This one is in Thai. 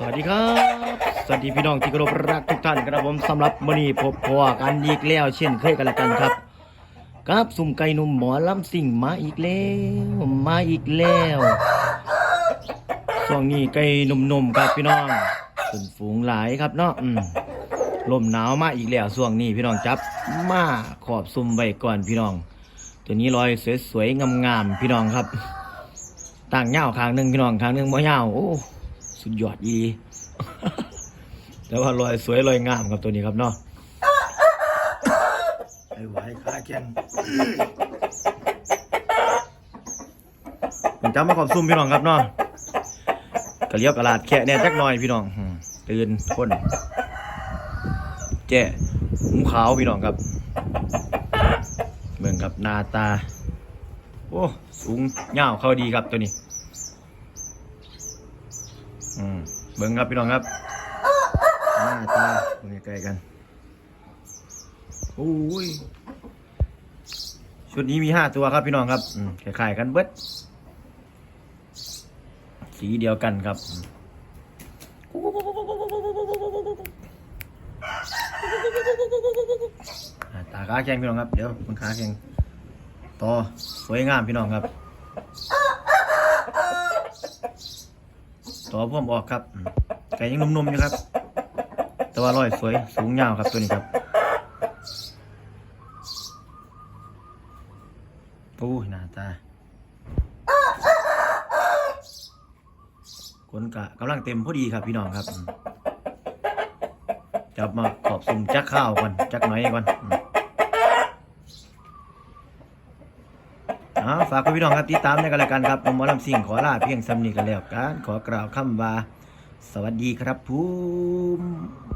สวัสดีครับ สวัสดีพี่น้องที่เคารพรักทุกท่านครับผมสำหรับมื้อนี้พบพอกันอีกแล้ว เช่นเคยกันละกันครับกับสุ่มไก่หนุ่มหมอลำสิ่งมาอีกแล้วมาอีกแล้วช่วงนี้ไก่หนุ่มๆครับพี่น้องเป็นฝูงหลายครับเนาะลมหนาวมาอีกแล้วช่วงนี้พี่น้องจับมาขอบซุ่มไว้ก่อนพี่น้อง ตัวนี้ลอยสวยๆงามๆพี่น้องครับต่างเงาข้างหนึ่งพี่น้องข้างหนึ่งบ่เงาโอ้ สุดยอดอีแต่ว่าลอยสวยลอยงามครับตัวนี้ครับเนาะไอ้ไหวขาแข็งผมจำมาขอบซุ่มพี่น้องครับเนาะกระเลียวกระลาดแค่เนี่ยจักหน่อยพี่น้องตื่นคนแจ้หูขาวพี่น้องครับเบิ่งกับนาตา โอ้ สูงยาเข้าดีครับตัวนี้ อืม เบิ่งครับพี่น้องครับหน้าตาเบิ่งใกล้กันโอ้ยชุดนี้มีห้าตัวครับพี่น้องครับคล้ายๆกันเบิดสีเดียวกันครับตาขาแข็งพี่น้องครับ เดี๋ยวมันขาแข็งต่อสวยงามพี่น้องครับ ต่อพ่วมออกครับอืมไก่ยังนุ่มๆอยู่ครับ แต่ว่าร้อยสวยสูงยาวครับตัวนี้ครับโอ้ยหน้าตาขนกะกำลังเต็มพอดีครับพี่น้องครับอืมจับมาขอบสุ่มจักข้าวก่อนจักหน่อยก่อน อืมเอาฝากคุณพี่น้องครับติดตามในกันแล้วกันครับผมหมอลำสิ่งขอลาเพียงสำนีกันแล้วกันขอกล่าวคำว่า สวัสดีครับผม